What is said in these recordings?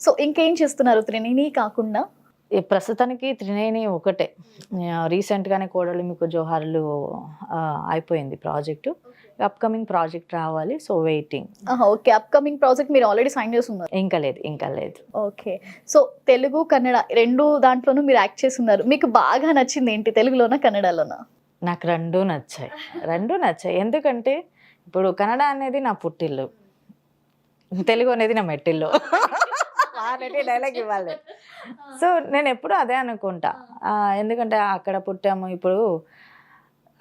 So ఇంకేం చేస్తున్నారు త్రినేని కాకుండా? ప్రస్తుతానికి త్రినేని ఒకటే. రీసెంట్గానే కోడలు మీకు జోహార్లు అయిపోయింది ప్రాజెక్టు. అప్కమింగ్ ప్రాజెక్ట్ రావాలి so waiting okay. Upcoming project మీరు ఆల్రెడీ సైన్ చేస్తున్నారు ఇంకా లేదు ఇంకా లేదు. ఓకే. సో తెలుగు కన్నడ రెండు దాంట్లోనూ మీరు యాక్ట్ చేస్తున్నారు మీకు బాగా నచ్చింది ఏంటి? తెలుగులోనా కన్నడలోనా? నాకు రెండు నచ్చాయి. రెండు నచ్చాయి. ఎందుకంటే ఇప్పుడు కన్నడ అనేది నా పుట్టిల్లు. తెలుగు అనేది నా మెట్టిల్లు. వాళ్ళకి డైలాగ్ ఇవ్వాలి. సో నేను ఎప్పుడు అదే అనుకుంటా. ఎందుకంటే అక్కడ పుట్టాము ఇప్పుడు.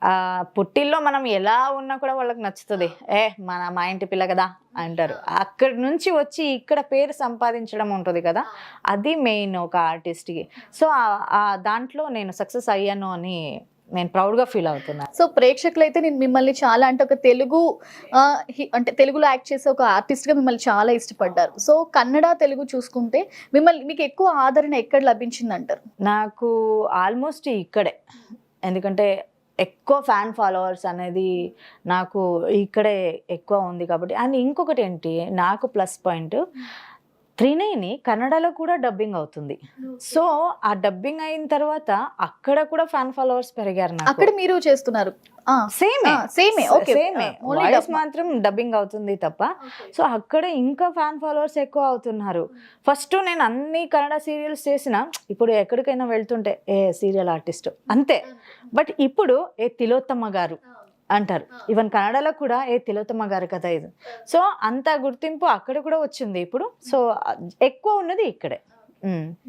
ఆ పుట్టిల్లో మనం ఎలా ఉన్నా కూడా వాళ్ళకి నచ్చుతుంది. ఏ మన మా ఇంటి పిల్ల కదా అంటారు. అక్కడి నుంచి వచ్చి ఇక్కడ పేరు సంపాదించడం ఉంటుంది కదా. అది మెయిన్ ఒక ఆర్టిస్ట్కి. సో దాంట్లో నేను సక్సెస్ అయ్యాను అని నేను ప్రౌడ్గా ఫీల్ అవుతున్నాను సో ప్రేక్షకులు అయితే నేను మిమ్మల్ని చాలా అంటే ఒక తెలుగు అంటే తెలుగులో యాక్ట్ చేసే ఒక artist గా మిమ్మల్ని చాలా ఇష్టపడ్డారు. సో కన్నడ తెలుగు చూసుకుంటే మిమ్మల్ని మీకు ఎక్కువ ఆదరణ ఎక్కడ లభించింది అంటారు నాకు ఆల్మోస్ట్ ఇక్కడే. ఎందుకంటే ఎక్కువ ఫ్యాన్ ఫాలోవర్స్ అనేది నాకు ఇక్కడే ఎక్కువ ఉంది కాబట్టి. అండ్ ఇంకొకటి ఏంటి నాకు ప్లస్ పాయింట్ త్రినేని కన్నడలో కూడా డబ్బింగ్ అవుతుంది. సో ఆ డబ్బింగ్ అయిన తర్వాత అక్కడ కూడా ఫ్యాన్ ఫాలోవర్స్ పెరిగారు అక్కడ నాకు మీరు చేస్తున్నారు. సేమే సేమే ఓకే సేమే వాయిస్ మాత్రం డబ్బింగ్ అవుతుంది తప్ప. సో అక్కడ ఇంకా ఫ్యాన్ ఫాలోవర్స్ ఎక్కువ అవుతున్నారు. ఫస్ట్ నేను అన్ని కన్నడ సీరియల్స్ చేసిన ఇప్పుడు ఎక్కడికైనా వెళ్తుంటే ఏ సీరియల్ ఆర్టిస్ట్ అంతే. బట్ ఇప్పుడు ఏ తిలోత్తమ్మ గారు? అంటారు. ఈవెన్ కన్నడలో కూడా ఏ తిలోత్తమ్మ గారు కదా ఇది. సో అంత గుర్తింపు అక్కడ కూడా వచ్చింది ఇప్పుడు. సో ఎక్కువ ఉన్నది ఇక్కడే.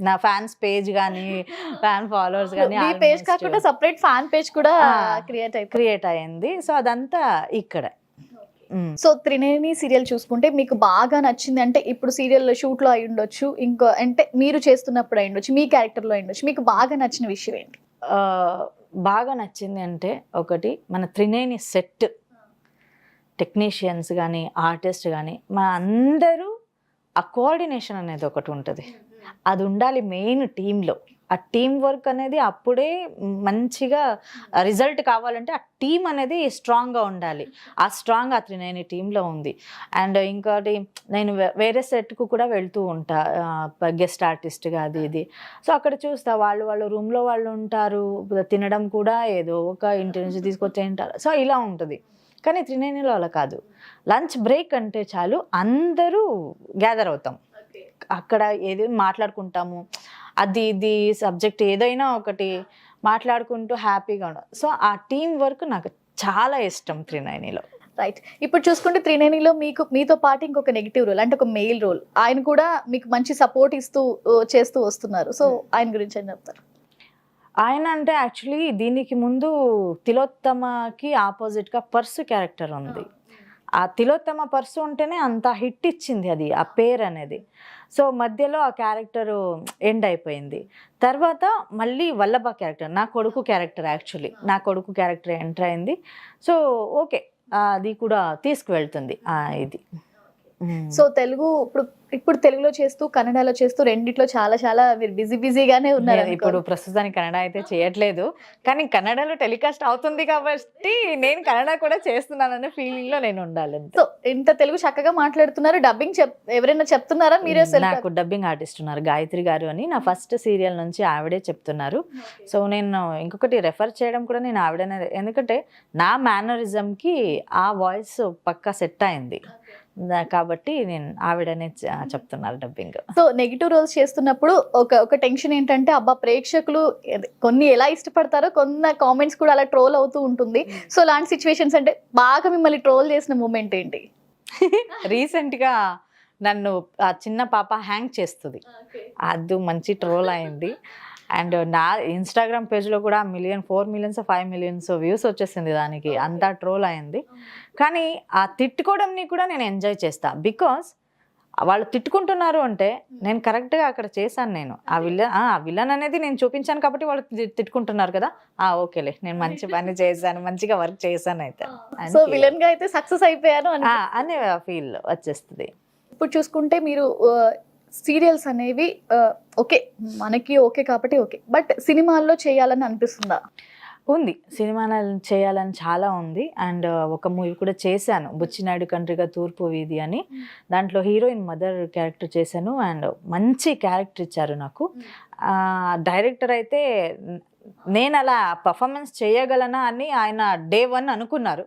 నా ఫ్యాన్స్ పేజ్ కానీ ఫ్యాన్ ఫాలోవర్స్ కానీ మీ పేజ్ కాకుండా సపరేట్ ఫ్యాన్ పేజ్ కూడా. క్రియేట్ అయిపోయింది క్రియేట్ అయింది. సో అదంతా ఇక్కడే. సో త్రినేని సీరియల్ చూసుకుంటే మీకు బాగా నచ్చింది అంటే ఇప్పుడు సీరియల్ షూట్లో అయి ఉండొచ్చు ఇంకో అంటే మీరు చేస్తున్నప్పుడు అయి ఉండొచ్చు మీ క్యారెక్టర్లో అయి ఉండొచ్చు మీకు బాగా నచ్చిన విషయం ఏంటి? బాగా నచ్చింది అంటే ఒకటి మన త్రినేని సెట్ టెక్నీషియన్స్ కానీ ఆర్టిస్ట్ కానీ మా అందరూ ఆ కోఆర్డినేషన్ అనేది ఒకటి ఉంటుంది. అది ఉండాలి మెయిన్ టీంలో. ఆ టీం వర్క్ అనేది అప్పుడే మంచిగా రిజల్ట్ కావాలంటే ఆ టీం అనేది స్ట్రాంగ్గా ఉండాలి. ఆ స్ట్రాంగ్ ఆ త్రినేని టీంలో ఉంది. అండ్ ఇంకోటి నేను వేరే సెట్కు కూడా వెళ్తూ ఉంటా. గెస్ట్ ఆర్టిస్ట్గా అది ఇది. సో అక్కడ చూస్తా వాళ్ళు వాళ్ళు రూమ్లో వాళ్ళు ఉంటారు. తినడం కూడా ఏదో ఒక ఇంటి నుంచి తీసుకొచ్చి తింటారు. సో ఇలా ఉంటుంది. కానీ త్రినేనిలో అలా కాదు. లంచ్ బ్రేక్ అంటే చాలు అందరూ గ్యాదర్ అవుతాం. అక్కడ ఏది మాట్లాడుకుంటాము. అది ఇది సబ్జెక్ట్ ఏదైనా ఒకటి మాట్లాడుకుంటూ హ్యాపీగా ఉండదు సో ఆ టీం వర్క్ నాకు చాలా ఇష్టం త్రినైనిలో. రైట్ ఇప్పుడు చూసుకుంటే త్రినేనిలో మీకు మీతో పాటు ఇంకొక నెగిటివ్ రోల్ అంటే ఒక మెయిల్ రోల్ ఆయన కూడా మీకు మంచి సపోర్ట్ ఇస్తూ చేస్తూ వస్తున్నారు. సో ఆయన గురించి ఏం చెప్తారు? ఆయన అంటే యాక్చువల్లీ దీనికి ముందు తిలోత్తమకి ఆపోజిట్గా పర్సు క్యారెక్టర్ ఉంది. ఆ తిలోత్తమ పర్సు ఉంటేనే అంత హిట్ ఇచ్చింది అది ఆ పేరు అనేది. సో మధ్యలో ఆ క్యారెక్టర్ ఎండ్ అయిపోయింది. తర్వాత మళ్ళీ వల్లభ క్యారెక్టర్ నా కొడుకు క్యారెక్టర్ యాక్చువల్లీ నా కొడుకు క్యారెక్టర్ ఎంటర్ అయింది. సో ఓకే అది కూడా తీసుకువెళ్తుంది ఇది. సో తెలుగు ఇప్పుడు ఇప్పుడు తెలుగులో చేస్తూ కన్నడలో చేస్తూ రెండిట్లో చాలా చాలా మీరు బిజీ బిజీగానే ఉన్నారు నేను ఇప్పుడు ప్రస్తుతానికి కన్నడ అయితే చేయట్లేదు. కానీ కన్నడలో టెలికాస్ట్ అవుతుంది కాబట్టి నేను కన్నడ కూడా చేస్తున్నాననే ఫీలింగ్లో నేను ఉండాలి. సో ఇంత తెలుగు చక్కగా మాట్లాడుతున్నారు. డబ్బింగ్ చెప్ ఎవరైనా చెప్తున్నారా? మీరే self- నాకు డబ్బింగ్ ఆర్టిస్ట్ ఉన్నారు గాయత్రి గారు అని. నా ఫస్ట్ సీరియల్ నుంచి ఆవిడే చెప్తున్నారు. సో నేను ఇంకొకటి రెఫర్ చేయడం కూడా నేను ఆవిడనే ఎందుకంటే నా మేనరిజంకి ఆ వాయిస్ పక్కా సెట్ అయింది. కాబట్టి నేను ఆవిడనే చెప్తున్నారు డబ్బింగ్. సో నెగిటివ్ రోల్స్ చేస్తున్నప్పుడు ఒక ఒక టెన్షన్ ఏంటంటే అబ్బా ప్రేక్షకులు కొన్ని ఎలా ఇష్టపడతారో కొన్న కామెంట్స్ కూడా అలా ట్రోల్ అవుతూ ఉంటుంది. సో అలాంటి సిచ్యువేషన్స్ అంటే బాగా మిమ్మల్ని ట్రోల్ చేసిన మూమెంట్ ఏంటి? రీసెంట్గా నన్ను ఆ చిన్న పాప హ్యాంగ్ చేస్తుంది. అది మంచి ట్రోల్ అయింది. అండ్ నా ఇన్స్టాగ్రామ్ పేజ్లో కూడా million four millions five millions views వచ్చేసింది దానికి. అంతా ట్రోల్ అయింది. కానీ ఆ తిట్టుకోవడంని కూడా నేను ఎంజాయ్ చేస్తా. బికాస్ వాళ్ళు తిట్టుకుంటున్నారు అంటే నేను కరెక్ట్గా అక్కడ చేశాను నేను. ఆ విలన్ ఆ విలన్ అనేది నేను చూపించాను కాబట్టి వాళ్ళు తిట్టుకుంటున్నారు కదా. ఆ ఓకేలే నేను మంచి పని చేశాను మంచిగా వర్క్ చేశాను అయితే. సో. విలన్గా అయితే సక్సెస్ అయిపోయాను అని ఆ, అనే ఫీల్ వచ్చేస్తుంది. ఇప్పుడు చూసుకుంటే మీరు సీరియల్స్ అనేవి ఓకే మనకి ఓకే కాబట్టి ఓకే. బట్ సినిమాల్లో చేయాలని అనిపిస్తుందా? ఉంది. సినిమా చేయాలని చాలా ఉంది. అండ్ ఒక మూవీ కూడా చేశాను. బుచ్చినాయుడు కంట్రీగా తూర్పు వీధి అని. దాంట్లో హీరోయిన్ మదర్ క్యారెక్టర్ చేశాను. అండ్ మంచి క్యారెక్టర్ ఇచ్చారు నాకు. డైరెక్టర్ అయితే నేను అలా పర్ఫార్మెన్స్ చేయగలనా అని ఆయన డే వన్ అనుకున్నారు.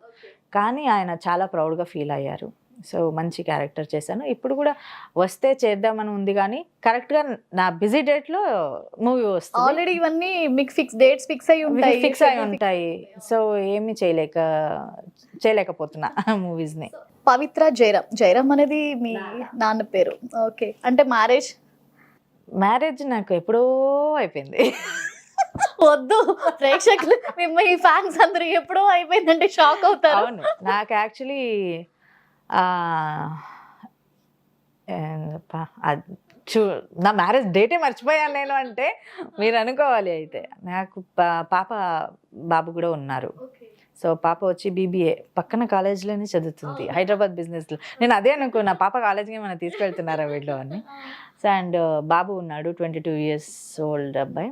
కానీ ఆయన చాలా ప్రౌడ్గా ఫీల్ అయ్యారు. సో మంచి క్యారెక్టర్ చేశాను. ఇప్పుడు కూడా వస్తే చేద్దామని ఉంది కానీ కరెక్ట్గా నా బిజీ డేట్లో మూవీ వస్తుంది. ఆల్రెడీ ఇవన్నీ మీకు ఫిక్స్ డేట్స్ ఫిక్స్ అయి ఉంటాయి. ఫిక్స్ అయి ఉంటాయి. సో ఏమి చేయలేక చేయలేకపోతున్నా మూవీస్ని. పవిత్ర జయరామ్ జయరామ్ అనేది మీ నాన్న పేరు. ఓకే. అంటే మ్యారేజ్? మ్యారేజ్ నాకు ఎప్పుడో అయిపోయింది. వద్దు. ప్రేక్షకులు మిమ్మల్ని ఫ్యాన్స్ అందరూ ఎప్పుడో అయిపోయిందంటే షాక్ అవుతారు. అవును. నాకు యాక్చువల్లీ చూ నా మ్యారేజ్ డేటే మర్చిపోయాను నేను అంటే మీరు అనుకోవాలి అయితే. నాకు పాప బాబు కూడా ఉన్నారు. సో పాప వచ్చి బీబీఏ పక్కన కాలేజీలోనే చదువుతుంది. హైదరాబాద్ బిజినెస్లో నేను అదే అనుకున్నా పాప కాలేజ్కి ఏమైనా తీసుకెళ్తున్నారా వీళ్ళు అని. సో అండ్ బాబు ఉన్నాడు ట్వంటీ టూ ఇయర్స్ ఓల్డ్ అబ్బాయి.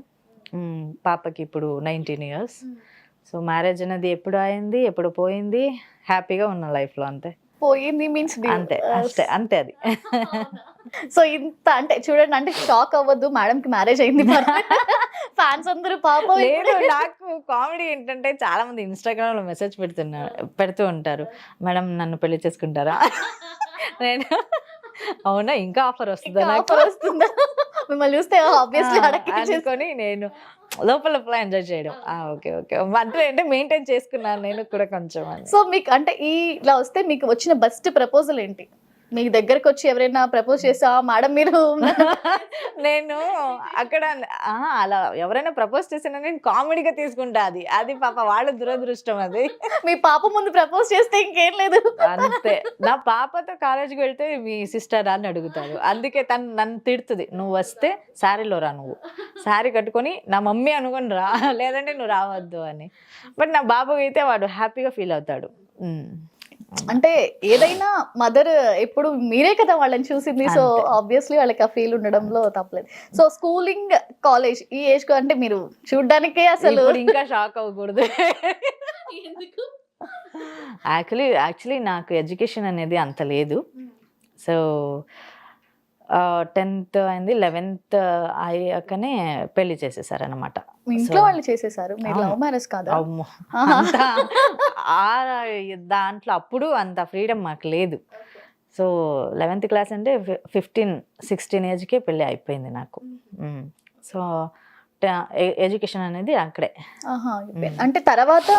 పాపకి ఇప్పుడు నైన్టీన్ ఇయర్స్ సో మ్యారేజ్ అనేది ఎప్పుడు అయింది ఎప్పుడు పోయింది హ్యాపీగా ఉన్న లైఫ్లో అంతే. పోయింది మీన్స్ అంతే అಷ್ಟೇ అంతే అది. సో ఇంత అంటే చూడండి అంటే షాక్ అవ్వద్దు మేడం కి మ్యారేజ్ అయింది ఫ్యాన్స్ అందరూ పాపం లేదు నాకు కామెడీ ఏంటంటే చాలా మంది ఇన్స్టాగ్రామ్లో మెసేజ్ పెడుతున్నారు పెడుతూ ఉంటారు. మేడం నన్ను పెళ్ళి చేసుకుంటారా? నేను అవునా ఇంకా ఆఫర్ వస్తుందా నాకు? ఆఫర్ వస్తుందా? మిమ్మల్ని చూస్తే ఆబ్వియస్లీ అడగ నేను లోపల లోపల ఎంజాయ్ చేయడం. Okay okay. అంటే అంటే మెయింటైన్ చేసుకున్నాను నేను కూడా కొంచెం సో మీకు అంటే ఈ ఇలా వస్తే మీకు వచ్చిన బెస్ట్ ప్రపోజల్ ఏంటి? మీ దగ్గరకు వచ్చి ఎవరైనా ప్రపోజ్ చేసా మేడం మీరు నేను అక్కడ అలా ఎవరైనా ప్రపోజ్ చేసినా నేను కామెడీగా తీసుకుంటా అది. అది పాప వాళ్ళ దురదృష్టం అది. మీ పాప ముందు ప్రపోజ్ చేస్తే ఇంకేం లేదు. అంతే. నా పాపతో కాలేజీకి వెళ్తే మీ సిస్టర్ అని అడుగుతారు. అందుకే తను నన్ను తిడుతుంది. నువ్వు వస్తే శారీలో రా నువ్వు. శారీ కట్టుకొని నా మమ్మీ అనుకొని రా. లేదంటే నువ్వు రావద్దు అని. బట్ నా బాబు అయితే వాడు హ్యాపీగా ఫీల్ అవుతాడు. అంటే ఏదైనా మదర్ ఎప్పుడు మీరే కదా వాళ్ళని చూసింది. సో. ఆబ్వియస్లీ వాళ్ళకి ఆ ఫీల్ ఉండడంలో తప్పలేదు. సో స్కూలింగ్ కాలేజ్ ఈ ఏజ్ అంటే మీరు చూడ్డానికే అసలు. ఇంకా షాక్ అవ్వకూడదు. యాక్చువల్లీ యాక్చువల్లీ నాకు ఎడ్యుకేషన్ అనేది అంత లేదు. సో టెన్త్ అయింది లెవెన్త్ అయ్యాకనే పెళ్ళి చేసేసారనమాట మీ ఇంట్లో వాళ్ళు చేసేసారు? మీరు అవును. లవ్ మ్యారేజ్ కాదా? అమ్మో దాంట్లో అప్పుడు అంత ఫ్రీడమ్ మాకు లేదు. సో లెవెన్త్ క్లాస్ అంటే ఫిఫ్టీన్ సిక్స్టీన్ ఏజ్కే పెళ్ళి అయిపోయింది నాకు. సో ఎడ్యుకేషన్ అనేది అక్కడే. అంటే తర్వాత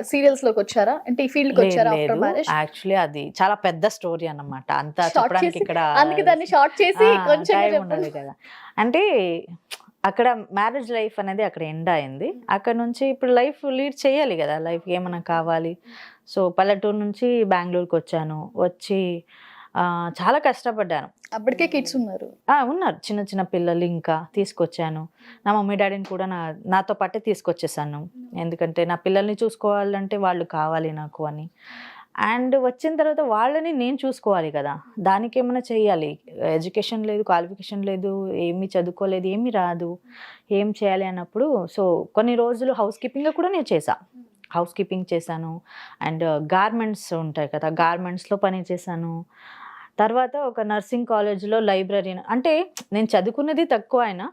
సీరియల్స్లోకి వచ్చారా? అంటే ఈ ఫీల్డ్కి వచ్చారా ఆఫ్టర్ మ్యారేజ్? యాక్చువల్లీ అది చాలా పెద్ద స్టోరీ అన్నమాట. అంతా చెప్పడానికి ఇక్కడ అందుకే దాన్ని షార్ట్ చేసి కొంచెం. ఉండదు కదా. అంటే అక్కడ మ్యారేజ్ లైఫ్ అనేది అక్కడ ఎండ్ అయింది. అక్కడ నుంచి ఇప్పుడు లైఫ్ లీడ్ చేయాలి కదా. లైఫ్ ఏమైనా కావాలి. సో పల్లెటూరు నుంచి బెంగళూరుకి వచ్చాను. వచ్చి చాలా కష్టపడ్డాను. అప్పటికే కిడ్స్ ఉన్నారు. ఉన్నారు. చిన్న చిన్న పిల్లలు ఇంకా తీసుకొచ్చాను. నా మమ్మీ డాడీని కూడా నా నాతో పాటే తీసుకొచ్చేసాను. ఎందుకంటే నా పిల్లల్ని చూసుకోవాలంటే వాళ్ళు కావాలి నాకు అని. అండ్ వచ్చిన తర్వాత వాళ్ళని నేను చూసుకోవాలి కదా. దానికి ఏమైనా చేయాలి ఎడ్యుకేషన్ లేదు క్వాలిఫికేషన్ లేదు ఏమీ చదువుకోలేదు ఏమీ రాదు ఏం చేయాలి అన్నప్పుడు సో కొన్ని రోజులు హౌస్ కీపింగ్ కూడా నేను చేసా హౌస్ కీపింగ్ చేశాను. అండ్ గార్మెంట్స్ ఉంటాయి కదా గార్మెంట్స్లో పని చేశాను. తర్వాత ఒక నర్సింగ్ కాలేజ్లో లైబ్రరీ అంటే నేను చదువుకున్నది తక్కువ ఆయన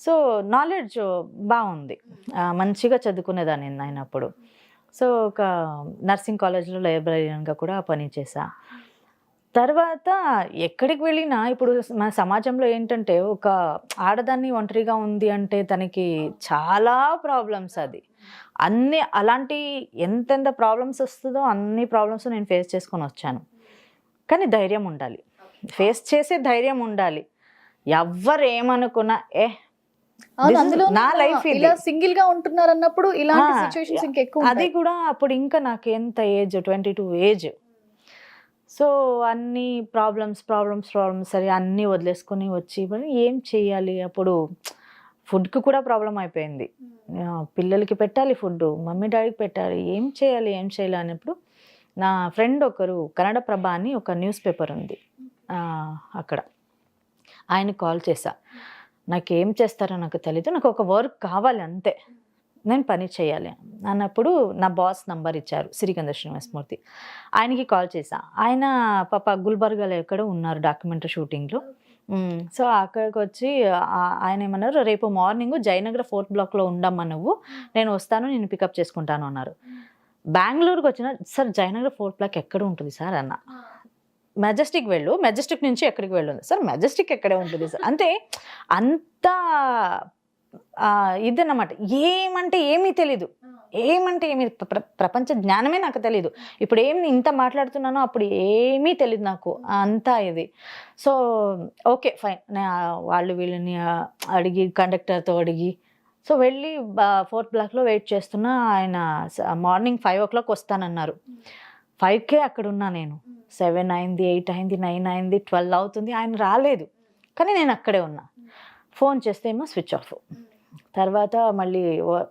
సో నాలెడ్జ్ బాగుంది. మంచిగా చదువుకునేదాన్ని నేను అప్పుడు సో ఒక నర్సింగ్ కాలేజ్లో లైబ్రరీగా కూడా పనిచేసా తర్వాత ఎక్కడికి వెళ్ళినా ఇప్పుడు మన సమాజంలో ఏంటంటే ఒక ఆడదాన్ని ఒంటరిగా ఉంది అంటే తనకి చాలా ప్రాబ్లమ్స్ అది. అన్ని అలాంటి ఎంతెంత ప్రాబ్లమ్స్ వస్తుందో అన్ని ప్రాబ్లమ్స్ నేను ఫేస్ చేసుకొని వచ్చాను. కానీ ధైర్యం ఉండాలి. ఫేస్ చేసే ధైర్యం ఉండాలి. ఎవ్వరు ఏమనుకున్నా ఏ నా ఇది. ఇలా సింగిల్గా ఉంటున్నారు అన్నప్పుడు ఇలాంటి ఇంకెక్కువ అది కూడా అప్పుడు ఇంకా నాకు ఎంత age twenty two age so అన్ని ప్రాబ్లమ్స్ ప్రాబ్లమ్స్ ప్రాబ్లమ్స్ సరే అన్నీ వదిలేసుకొని వచ్చి ఏం చేయాలి? అప్పుడు ఫుడ్కి కూడా ప్రాబ్లం అయిపోయింది. ఆ, పిల్లలకి పెట్టాలి ఫుడ్ మమ్మీ డాడీకి పెట్టాలి. ఏం చేయాలి ఏం చేయాలి అన్నప్పుడు నా ఫ్రెండ్ ఒకరు కన్నడ ప్రభ అని ఒక న్యూస్ పేపర్ ఉంది. అక్కడ. ఆయన కాల్ చేశా. నాకు ఏం చేస్తారో నాకు తెలీదు. నాకు ఒక వర్క్ కావాలి అంతే. నేను పని చేయాలి అన్నప్పుడు నా బాస్ నంబర్ ఇచ్చారు సిరికంద శ్రీనివాసమూర్తి ఆయనకి కాల్ చేశా. ఆయన పాప గుల్బర్గాలో ఎక్కడో ఉన్నారు డాక్యుమెంటరీ షూటింగ్లో. సో అక్కడికి వచ్చి ఆయన ఏమన్నారు రేపు మార్నింగ్ జయనగర్ ఫోర్త్ బ్లాక్లో ఉండమ్మా నువ్వు. నేను వస్తాను నేను పికప్ చేసుకుంటాను అన్నారు. బెంగళూరుకి వచ్చిన సార్ జయనగర్ ఫోర్త్ బ్లాక్ ఎక్కడ ఉంటుంది సార్? అన్న. మెజెస్టిక్ వెళ్ళు మెజెస్టిక్ నుంచి ఎక్కడికి వెళ్ళు సార్ మెజెస్టిక్ ఎక్కడే ఉంటుంది సార్? అంటే అంత ఆ, ఇదన్నమాట. ఏమంటే ఏమీ తెలీదు. ఏమంటే ఏమి ప్ర- ప్రపంచ జ్ఞానమే నాకు తెలీదు. ఇప్పుడు ఏం ఇంత మాట్లాడుతున్నానో అప్పుడు ఏమీ తెలియదు నాకు. అంతా ఇది. So okay fine. వాళ్ళు వీళ్ళని అడిగి కండక్టర్తో అడిగి సో వెళ్ళి ఫోర్త్ బ్లాక్లో వెయిట్ చేస్తున్నా ఆయన మార్నింగ్ ఫైవ్ ఓ క్లాక్ వస్తానన్నారు. ఫైవ్కే అక్కడ ఉన్నా నేను. సెవెన్ అయింది ఎయిట్ అయింది నైన్ అయింది ట్వెల్వ్ అవుతుంది ఆయన రాలేదు. కానీ నేను అక్కడే ఉన్నా. ఫోన్ చేస్తే ఏమో స్విచ్ ఆఫ్. తర్వాత మళ్ళీ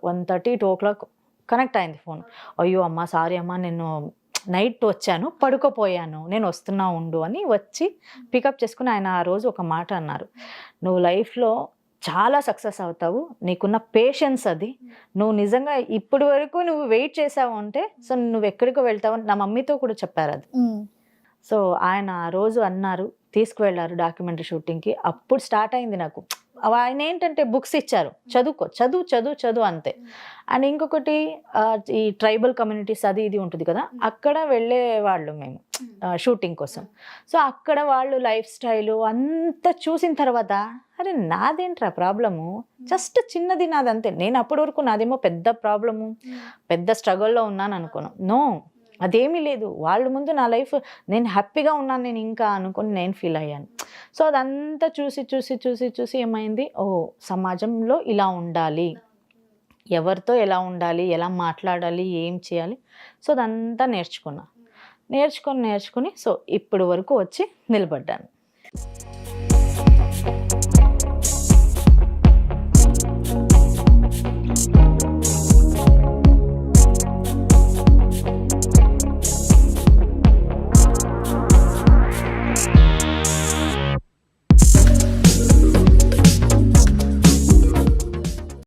one thirty two o'clock connect అయింది ఫోన్. అయ్యో అమ్మ సారీ అమ్మ నేను నైట్ వచ్చాను పడుకోపోయాను నేను వస్తున్నా ఉండు అని వచ్చి పికప్ చేసుకుని ఆయన ఆ రోజు ఒక మాట అన్నారు. నువ్వు లైఫ్లో చాలా సక్సెస్ అవుతావు. నీకున్న పేషెన్స్ అది. నువ్వు నిజంగా ఇప్పటి వరకు నువ్వు వెయిట్ చేసావు అంటే సో నువ్వు ఎక్కడికో వెళ్తావు అని నా మమ్మీతో కూడా చెప్పారు అది. సో ఆయన ఆ రోజు అన్నారు తీసుకువెళ్ళారు డాక్యుమెంటరీ షూటింగ్కి. అప్పుడు స్టార్ట్ అయింది నాకు. ఆయన ఏంటంటే బుక్స్ ఇచ్చారు. చదువుకో చదువు చదువు చదువు అంతే. అండ్ ఇంకొకటి ఈ ట్రైబల్ కమ్యూనిటీస్ అది ఇది ఉంటుంది కదా అక్కడ వెళ్ళే వాళ్ళు మేము. షూటింగ్ కోసం. సో అక్కడ వాళ్ళు లైఫ్ స్టైలు అంతా చూసిన తర్వాత అరే నాదేంట్రా ప్రాబ్లము? జస్ట్ చిన్నది నాదంతే. నేను అప్పటి వరకు నాదేమో పెద్ద ప్రాబ్లము పెద్ద స్ట్రగుల్లో ఉన్నాను అనుకోను నో. అదేమీ లేదు. వాళ్ళ ముందు నా లైఫ్ నేను హ్యాపీగా ఉన్నాను నేను ఇంకా అనుకుని నేను ఫీల్ అయ్యాను. సో అదంతా చూసి చూసి చూసి చూసి ఏమైంది? ఓ సమాజంలో ఇలా ఉండాలి. ఎవరితో ఎలా ఉండాలి? ఎలా మాట్లాడాలి? ఏం చేయాలి? సో అదంతా నేర్చుకున్నా. నేర్చుకొని నేర్చుకుని సో ఇప్పుడు వరకు వచ్చి నిలబడ్డాను.